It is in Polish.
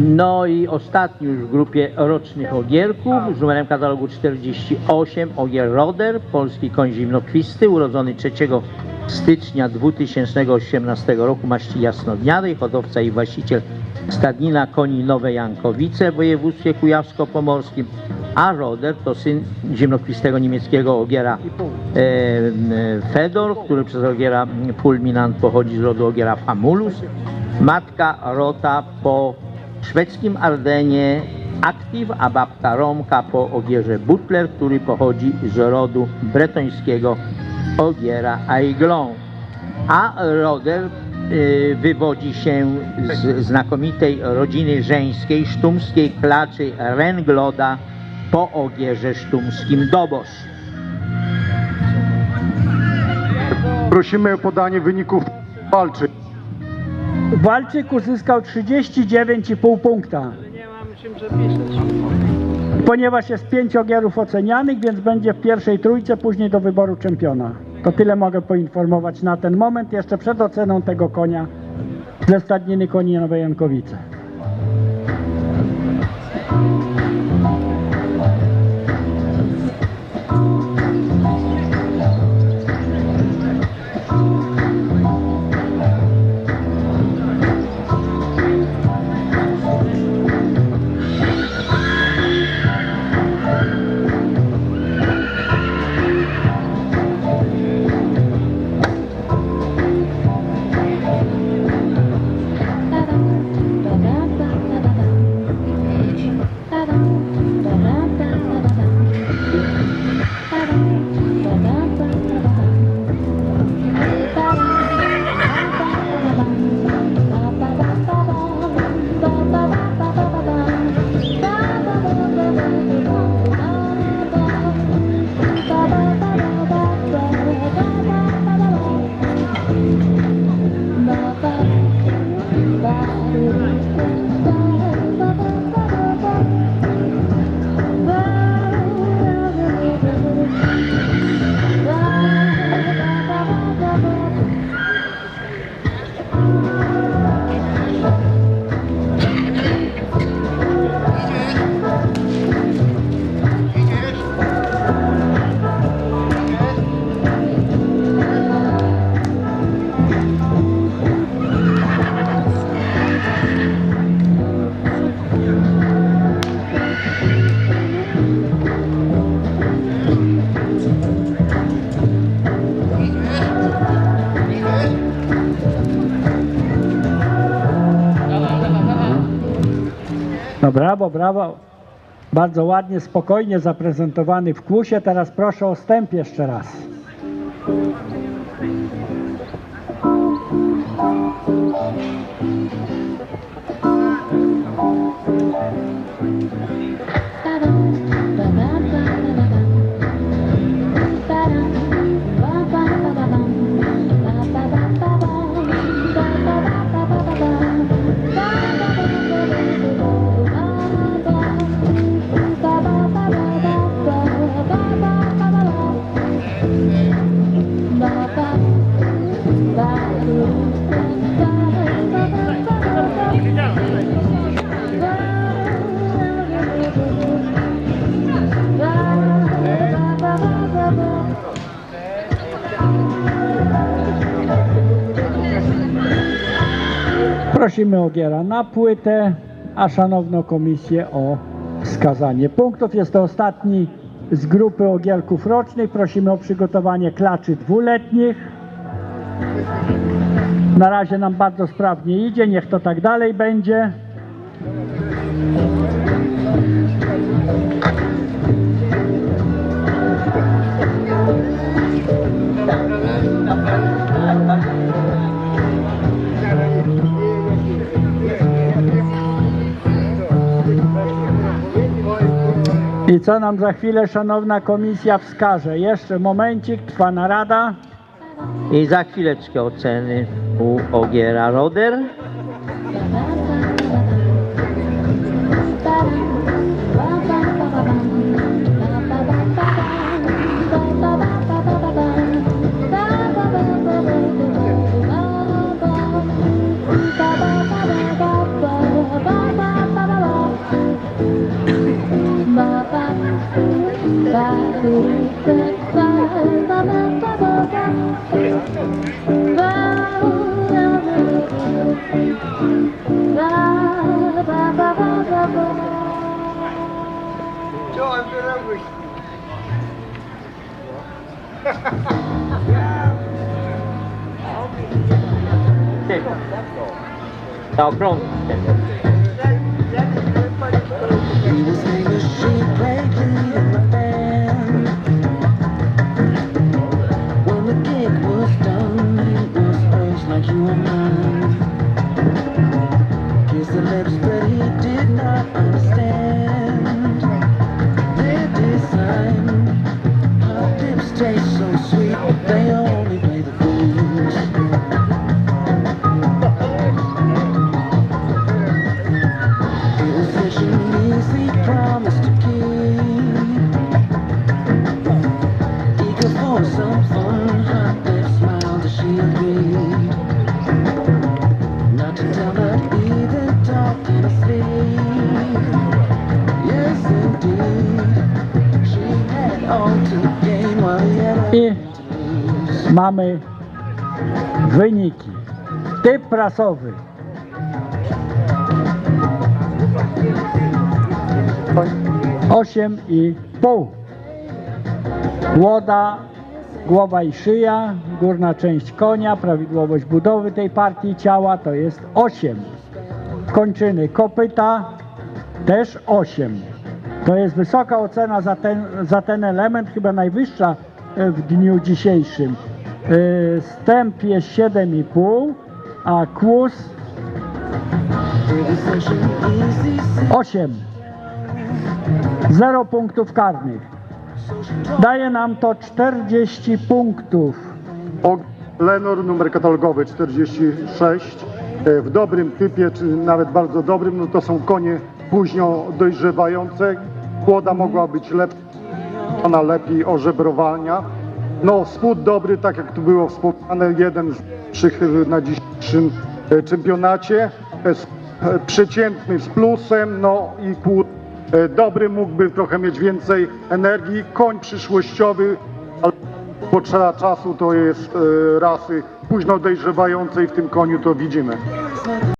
No i ostatni już w grupie rocznych ogierków. Z numerem katalogu 48 ogier Roder, polski koń zimnokwisty, urodzony 3 stycznia 2018 roku, maści jasnodnianej, hodowca i właściciel stadnina koni Nowe Jankowice w województwie kujawsko-pomorskim, a Roder to syn zimnokwistego niemieckiego ogiera e, Fedor, który przez ogiera fulminant pochodzi z rodu ogiera Famulus, matka Rota po szwedzkim Ardenie Active, a babka Romka po ogierze Butler, który pochodzi z rodu bretońskiego ogiera Aiglon. A Roder y, wywodzi się z znakomitej rodziny żeńskiej, sztumskiej klaczy Rengloda po ogierze sztumskim Dobosz. Prosimy o podanie wyników walczy. Walczyk uzyskał 39,5 punkta. Ponieważ jest pięć ogierów ocenianych, więc będzie w pierwszej trójce, później do wyboru czempiona. To tyle mogę poinformować na ten moment, jeszcze przed oceną tego konia ze stadniny koni Nowe Jankowice. No brawo, brawo. Bardzo ładnie, spokojnie zaprezentowany w kłusie. Teraz proszę o wstęp jeszcze raz. Prosimy Ogiera na płytę, a szanowną komisję o wskazanie punktów. Jest to ostatni z grupy ogierków rocznej. Prosimy o przygotowanie klaczy dwuletnich. Na razie nam bardzo sprawnie idzie, niech to tak dalej będzie. Co nam za chwilę szanowna komisja wskaże? Jeszcze momencik, trwa narada. I za chwileczkę oceny u ogiera Roder. Ciao pronto. Mamy wyniki. Typ prasowy. Osiem i pół. Łoda, głowa i szyja, górna część konia, prawidłowość budowy tej partii ciała to jest 8. Kończyny kopyta też 8. To jest wysoka ocena za ten, za ten element, chyba najwyższa e, w dniu dzisiejszym. Stęp jest 7,5, a kłus It was such an easy 8. Zero punktów karnych. Daje nam to 40 punktów. Og- Lenor, numer katalogowy 46. E, W dobrym typie, czy nawet bardzo dobrym, no to są konie późno dojrzewające. Płoda mogła być lepsza, ona lepiej ożebrowania. No, spód dobry, tak jak tu było wspomniane, jeden z lepszych na dzisiejszym e, czempionacie. E, e, Przeciętny z plusem, no i płód e, dobry, mógłby trochę mieć więcej energii. Koń przyszłościowy, ale potrzeba czasu to jest rasy późno dojrzewającej w tym koniu to widzimy.